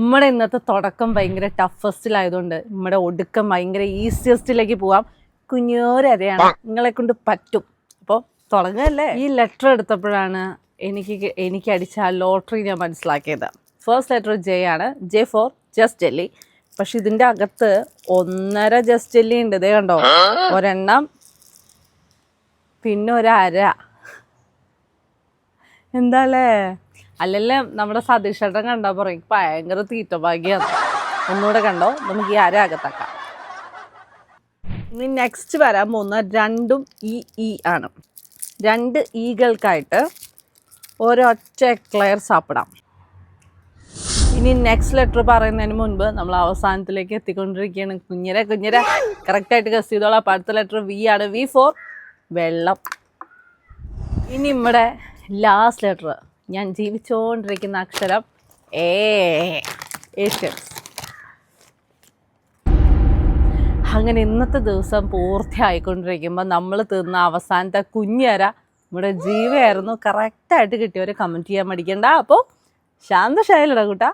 നമ്മുടെ ഇന്നത്തെ തുടക്കം ഭയങ്കര ടഫസ്റ്റിലായതുകൊണ്ട് നമ്മുടെ ഒടുക്കം ഭയങ്കര ഈസിയസ്റ്റിലേക്ക് പോവാം. കുഞ്ഞോരതയാണ് നിങ്ങളെ കൊണ്ട് പറ്റും. അപ്പോൾ തുടങ്ങല്ലേ? ഈ ലെറ്റർ എടുത്തപ്പോഴാണ് എനിക്ക് എനിക്ക് അടിച്ച ആ ലോട്ടറി ഞാൻ മനസ്സിലാക്കിയത്. ഫസ്റ്റ് ലെറ്റർ ജെ ആണ്. ജെ ഫോർ ജസ്റ്റ് ജെല്ലി പക്ഷെ ഇതിന്റെ അകത്ത് ഒന്നര ജസ്റ്റ് ജെല്ലി ഉണ്ട്. ഇതേ കണ്ടോ? ഒരെണ്ണം പിന്നെ ഒരു അര എന്താല്ലേ അല്ലല്ല നമ്മുടെ സതീഷ് ചേട്ടൻ കണ്ടാ പറയും ഭയങ്കര തീറ്റ ഭാഗ്യാണ്. ഒന്നുകൂടെ കണ്ടോ? നമുക്ക് ഈ അര അകത്താക്കാം. ഇനി നെക്സ്റ്റ് വരാൻ പോകുന്ന രണ്ടും ഇ ഇ ആണ്. രണ്ട് ഈകൾക്കായിട്ട് ഒരൊറ്റ എക്ലയർ സാപ്പിടാം. ഇനി നെക്സ്റ്റ് ലെറ്റർ പറയുന്നതിന് മുൻപ് നമ്മൾ അവസാനത്തിലേക്ക് എത്തിക്കൊണ്ടിരിക്കുകയാണ്. കുഞ്ഞിരെ കുഞ്ഞിരെ. കറക്റ്റായിട്ട് ഗസ് ചെയ്തോളാം. അടുത്ത ലെറ്റർ വി ആണ്. വി ഫോർ വെള്ളം. ഇനി നമ്മുടെ ലാസ്റ്റ് ലെറ്റർ ഞാൻ ജീവിച്ചുകൊണ്ടിരിക്കുന്ന അക്ഷരം ഏ ഏഷ്യൻസ് അങ്ങനെ ഇന്നത്തെ ദിവസം പൂർത്തിയായിക്കൊണ്ടിരിക്കുമ്പോൾ നമ്മൾ തിന്ന അവസാനത്തെ കുഞ്ഞര നമ്മുടെ ജീവയായിരുന്നു കറക്റ്റായിട്ട് കിട്ടിയവരെ കമന്റ് ചെയ്യാൻ മടിക്കണ്ട. അപ്പോൾ ശാന്തശായലടാ കൂട്ടാ.